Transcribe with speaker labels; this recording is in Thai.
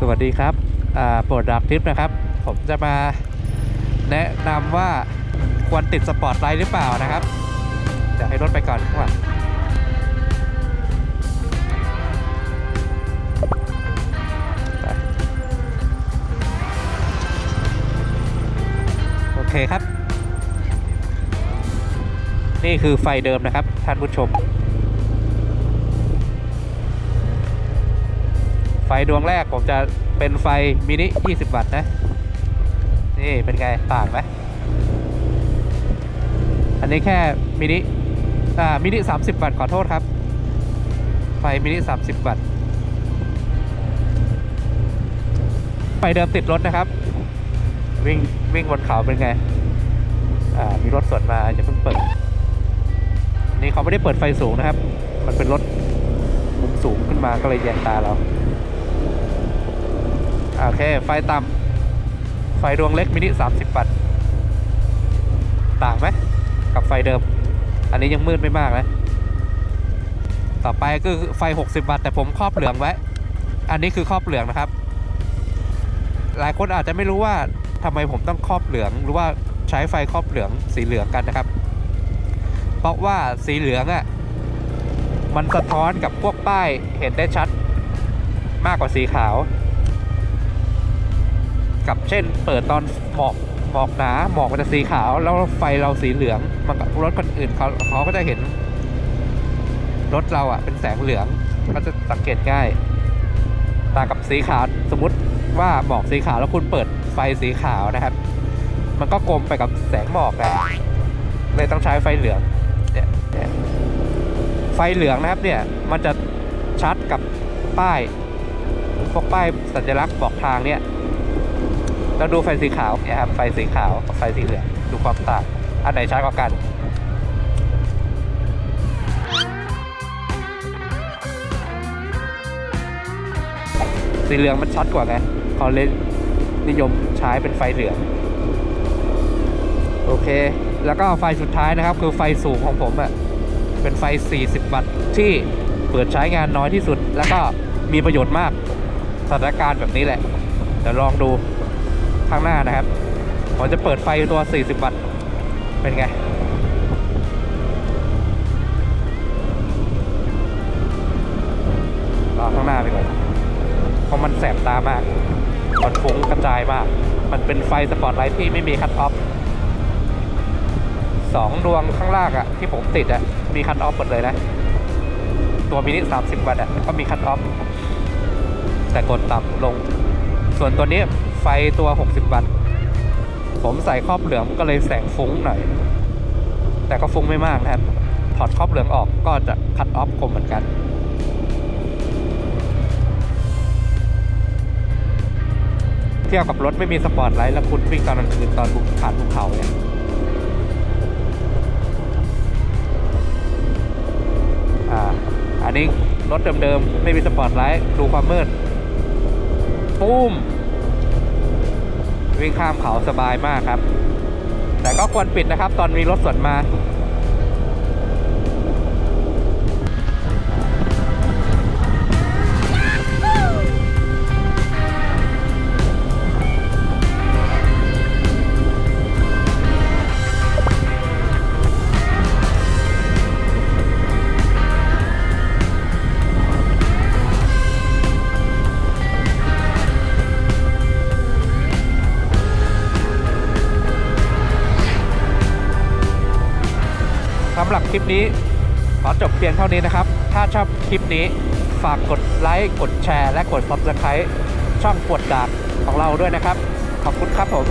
Speaker 1: สวัสดีครับโปรดักทิปนะครับ ผมจะมาแนะนำว่าควรติดสปอร์ตไลท์หรือเปล่านะครับ เดี๋ยวให้รถไปก่อนข้างหลังโอเคครับ นี่คือไฟเดิมนะครับ ท่านผู้ชม ไฟดวงแรกผมจะเป็นไฟมินิ 20 วัตต์นะ นี่เป็นไงต่างไหมอันนี้แค่มินิ อ่า มินิ 30 วัตต์ขอโทษครับ ไฟมินิ 30 วัตต์ ไฟเดิมติดรถนะครับ วิ่งวิ่งบนเขาเป็นไง อ่า มีรถสวนมาอย่าเพิ่งเปิด นี่เขาไม่ได้เปิดไฟสูงนะครับ มันเป็นรถมุมสูงขึ้นมาก็เลยแยงตาเราอ่า โอเค ไฟต่ำไฟดวงเล็กมินิ 30 วัตต์ต่างไหมกับไฟเดิม อันนี้ยังมืดไม่มากนะต่อไปก็คือไฟ 60 วัตต์แต่ผมครอบเหลืองไว้ อันนี้คือครอบเหลืองนะครับ หลายคนอาจจะไม่รู้ว่าทำไมผมต้องครอบเหลือง หรือว่าใช้ไฟครอบเหลืองสีเหลืองกันนะครับ เพราะว่าสีเหลืองอะ่ะมันสะท้อนกับพวกป้ายเห็นได้ชัดมากกว่าสีขาว กับเช่น เปิดตอนหมอกหมอกหนาหมอกมันจะสีขาว แล้วไฟเราสีเหลืองมันรถคนอื่นเขาเขาก็จะเห็น รถเราอะเป็นแสงเหลืองก็จะสังเกตง่ายต่างกับสีขาวสมมติว่าหมอกสีขาวแล้วคุณเปิดไฟสีขาวนะครับ มันก็กลมไปกับแสงหมอกนะเลยต้องใช้ไฟเหลืองเนี่ยไฟเหลืองนะครับเนี่ยมันจะชัดกับป้ายพวกป้ายสัญลักษณ์บอกทางเนี่ย เราดูไฟสีขาวเนี่ยครับไฟสีขาวกับไฟสีเหลืองดูความต่างอันไหนชัดกว่ากันสีเหลืองมันชัดกว่าไงเขาเลยนิยมใช้เป็นไฟเหลือง โอเค แล้วก็ไฟสุดท้ายนะครับ คือไฟสูงของผมอะ่ะ เป็นไฟ 40 วัตต์ที่เปิดใช้งานน้อยที่สุด แล้วก็มีประโยชน์มากสถานการณ์แบบนี้แหละ เดี๋ยวลองดู ข้างหน้านะครับ ผมจะเปิดไฟตัว 40 วัตต์ เป็นไง รอข้างหน้าไปก่อน เพราะมันแสบตามาก มันฟุ้งกระจายมาก มันเป็นไฟสปอตไลท์ที่ไม่มีคัตออฟสองดวงข้างล่างอะที่ผมติดอะมีคัตออฟหมดเลยนะ ตัวมินิ 30 วัตต์อะก็มีคัตออฟแต่กดต่ำลง ส่วนตัวนี้ ฟตัว 60 วัตต์ ผมใส่ครอบเหลืองก็เลยแสงฟุ้งหน่อย แต่ก็ฟุ้งไม่มากนะครับ ถอดครอบเหลืองออกก็จะคัตออฟคมเหมือนกันเทียบกับรถไม่มีสปอร์ตไลท์แล้วคุณวิ่งตอนกลางคืนตอนบุกผ่านภูเขาเนี่ยอ่า อันนี้รถเดิมๆ ไม่มีสปอร์ตไลท์ดูความมืดปุ้ม วิ่งข้ามเขาสบายมากครับ แต่ก็ควรปิดนะครับ ตอนมีรถสวนมา สำหรับคลิปนี้ ขอจบเพียงเท่านี้นะครับ ถ้าชอบคลิปนี้ฝากกดไลค์ กดแชร์ และกด subscribe ช่องปวดดากของเราด้วยนะครับ ขอบคุณครับผม